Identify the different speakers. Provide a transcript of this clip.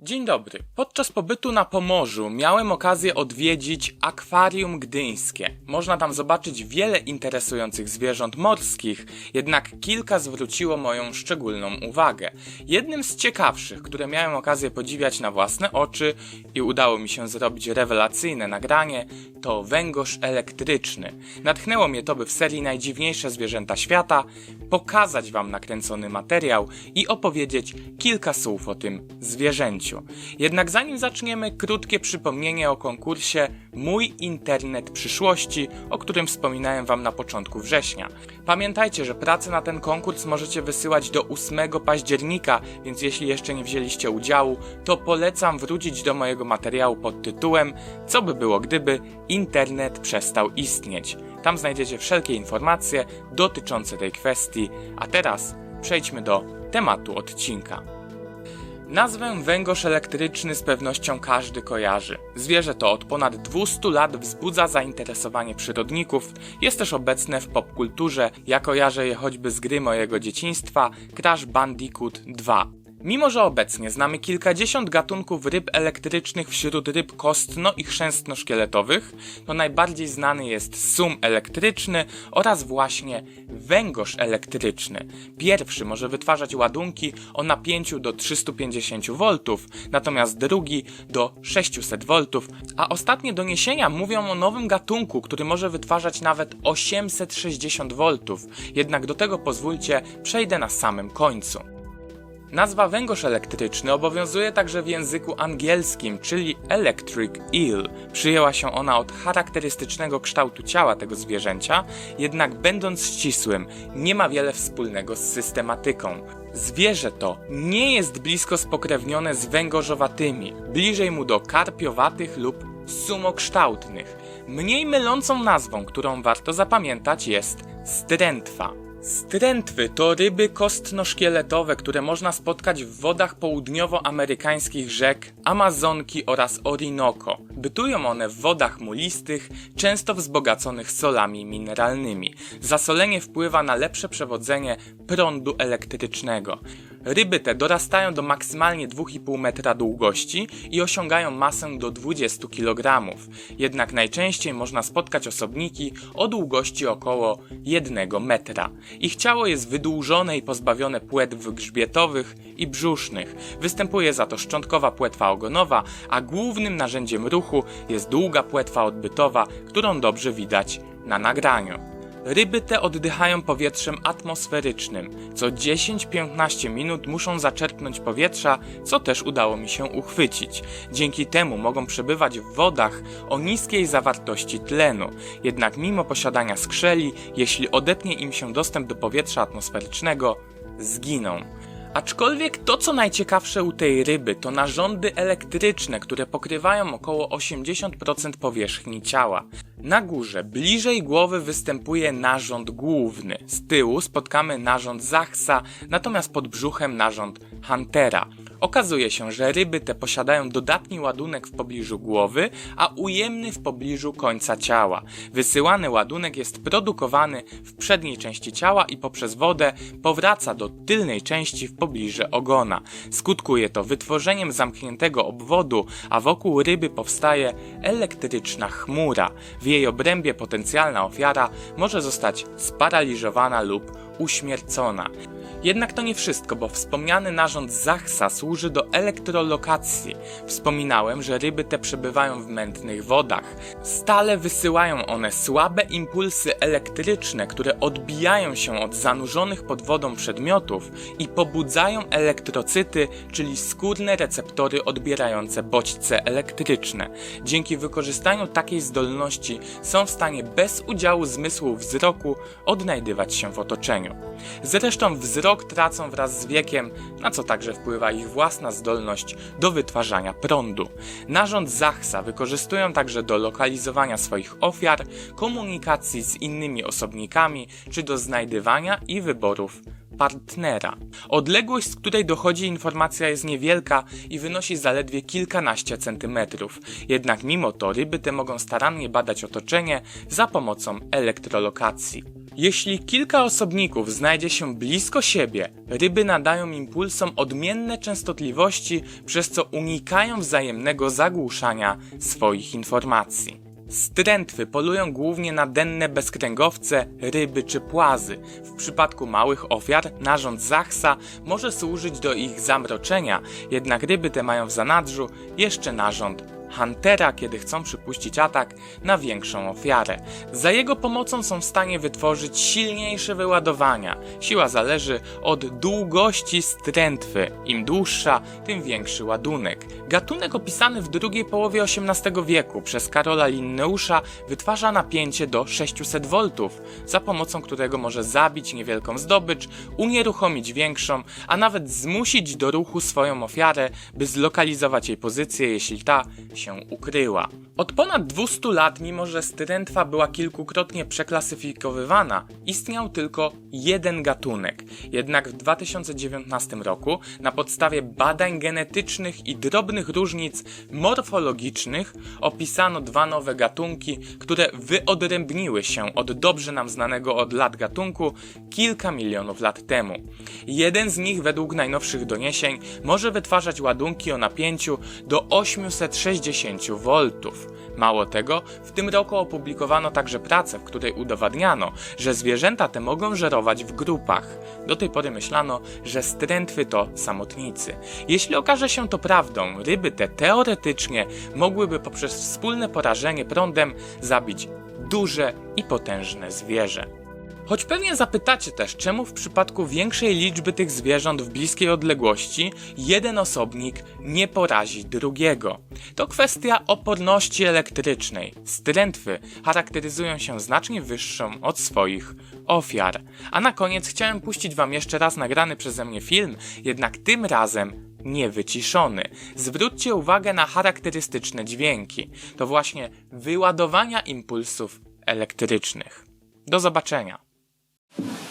Speaker 1: Dzień dobry. Podczas pobytu na Pomorzu miałem okazję odwiedzić akwarium gdyńskie. Można tam zobaczyć wiele interesujących zwierząt morskich, jednak kilka zwróciło moją szczególną uwagę. Jednym z ciekawszych, które miałem okazję podziwiać na własne oczy i udało mi się zrobić rewelacyjne nagranie, to węgorz elektryczny. Natchnęło mnie to, by w serii Najdziwniejsze zwierzęta świata pokazać wam nakręcony materiał i opowiedzieć kilka słów o tym zwierzęciu. Jednak zanim zaczniemy, krótkie przypomnienie o konkursie Mój Internet Przyszłości, o którym wspominałem wam na początku września. Pamiętajcie, że pracę na ten konkurs możecie wysyłać do 8 października, więc jeśli jeszcze nie wzięliście udziału, to polecam wrócić do mojego materiału pod tytułem Co by było gdyby internet przestał istnieć. Tam znajdziecie wszelkie informacje dotyczące tej kwestii, a teraz przejdźmy do tematu odcinka. Nazwę węgorz elektryczny z pewnością każdy kojarzy. Zwierzę to od ponad 200 lat wzbudza zainteresowanie przyrodników, jest też obecne w popkulturze, ja kojarzę je choćby z gry mojego dzieciństwa Crash Bandicoot 2. Mimo, że obecnie znamy kilkadziesiąt gatunków ryb elektrycznych wśród ryb kostno- i chrzęstno-szkieletowych, to najbardziej znany jest sum elektryczny oraz właśnie węgorz elektryczny. Pierwszy może wytwarzać ładunki o napięciu do 350 V, natomiast drugi do 600 V, a ostatnie doniesienia mówią o nowym gatunku, który może wytwarzać nawet 860 V. Jednak do tego pozwólcie, przejdę na samym końcu. Nazwa węgorz elektryczny obowiązuje także w języku angielskim, czyli electric eel. Przyjęła się ona od charakterystycznego kształtu ciała tego zwierzęcia, jednak będąc ścisłym, nie ma wiele wspólnego z systematyką. Zwierzę to nie jest blisko spokrewnione z węgorzowatymi, bliżej mu do karpiowatych lub sumokształtnych. Mniej mylącą nazwą, którą warto zapamiętać jest strętwa. Strętwy to ryby kostno-szkieletowe, które można spotkać w wodach południowoamerykańskich rzek Amazonki oraz Orinoco. Bytują one w wodach mulistych, często wzbogaconych solami mineralnymi. Zasolenie wpływa na lepsze przewodzenie prądu elektrycznego. Ryby te dorastają do maksymalnie 2,5 metra długości i osiągają masę do 20 kg. Jednak najczęściej można spotkać osobniki o długości około 1 metra. Ich ciało jest wydłużone i pozbawione płetw grzbietowych i brzusznych. Występuje za to szczątkowa płetwa ogonowa, a głównym narzędziem ruchu jest długa płetwa odbytowa, którą dobrze widać na nagraniu. Ryby te oddychają powietrzem atmosferycznym. Co 10-15 minut muszą zaczerpnąć powietrza, co też udało mi się uchwycić. Dzięki temu mogą przebywać w wodach o niskiej zawartości tlenu. Jednak mimo posiadania skrzeli, jeśli odetnie im się dostęp do powietrza atmosferycznego, zginą. Aczkolwiek to, co najciekawsze u tej ryby, to narządy elektryczne, które pokrywają około 80% powierzchni ciała. Na górze, bliżej głowy występuje narząd główny. Z tyłu spotkamy narząd Zachsa, natomiast pod brzuchem narząd Huntera. Okazuje się, że ryby te posiadają dodatni ładunek w pobliżu głowy, a ujemny w pobliżu końca ciała. Wysyłany ładunek jest produkowany w przedniej części ciała i poprzez wodę powraca do tylnej części w pobliżu ogona. Skutkuje to wytworzeniem zamkniętego obwodu, a wokół ryby powstaje elektryczna chmura. W jej obrębie potencjalna ofiara może zostać sparaliżowana lub uśmiercona. Jednak to nie wszystko, bo wspomniany narząd Zachsa służy do elektrolokacji. Wspominałem, że ryby te przebywają w mętnych wodach. Stale wysyłają one słabe impulsy elektryczne, które odbijają się od zanurzonych pod wodą przedmiotów i pobudzają elektrocyty, czyli skórne receptory odbierające bodźce elektryczne. Dzięki wykorzystaniu takiej zdolności są w stanie bez udziału zmysłu wzroku odnajdywać się w otoczeniu. Zresztą wzrok tracą wraz z wiekiem, na co także wpływa ich własna zdolność do wytwarzania prądu. Narząd Zachsa wykorzystują także do lokalizowania swoich ofiar, komunikacji z innymi osobnikami, czy do znajdywania i wyborów partnera. Odległość, z której dochodzi informacja jest niewielka i wynosi zaledwie kilkanaście centymetrów. Jednak mimo to ryby te mogą starannie badać otoczenie za pomocą elektrolokacji. Jeśli kilka osobników znajdzie się blisko siebie, ryby nadają impulsom odmienne częstotliwości, przez co unikają wzajemnego zagłuszania swoich informacji. Strętwy polują głównie na denne bezkręgowce, ryby czy płazy. W przypadku małych ofiar narząd Zachsa może służyć do ich zamroczenia, jednak ryby te mają w zanadrzu jeszcze narząd Huntera, kiedy chcą przypuścić atak na większą ofiarę. Za jego pomocą są w stanie wytworzyć silniejsze wyładowania. Siła zależy od długości strętwy. Im dłuższa, tym większy ładunek. Gatunek opisany w drugiej połowie XVIII wieku przez Karola Linneusza wytwarza napięcie do 600 V, za pomocą którego może zabić niewielką zdobycz, unieruchomić większą, a nawet zmusić do ruchu swoją ofiarę, by zlokalizować jej pozycję, jeśli ta się ukryła. Od ponad 200 lat, mimo że strętwa była kilkukrotnie przeklasyfikowywana, istniał tylko jeden gatunek. Jednak w 2019 roku, na podstawie badań genetycznych i drobnych różnic morfologicznych, opisano dwa nowe gatunki, które wyodrębniły się od dobrze nam znanego od lat gatunku kilka milionów lat temu. Jeden z nich, według najnowszych doniesień, może wytwarzać ładunki o napięciu do 860 V. Mało tego, w tym roku opublikowano także pracę, w której udowadniano, że zwierzęta te mogą żerować w grupach. Do tej pory myślano, że strętwy to samotnicy. Jeśli okaże się to prawdą, ryby te teoretycznie mogłyby poprzez wspólne porażenie prądem zabić duże i potężne zwierzę. Choć pewnie zapytacie też, czemu w przypadku większej liczby tych zwierząt w bliskiej odległości jeden osobnik nie porazi drugiego. To kwestia oporności elektrycznej. Strętwy charakteryzują się znacznie wyższą od swoich ofiar. A na koniec chciałem puścić wam jeszcze raz nagrany przeze mnie film, jednak tym razem niewyciszony. Zwróćcie uwagę na charakterystyczne dźwięki. To właśnie wyładowania impulsów elektrycznych. Do zobaczenia. you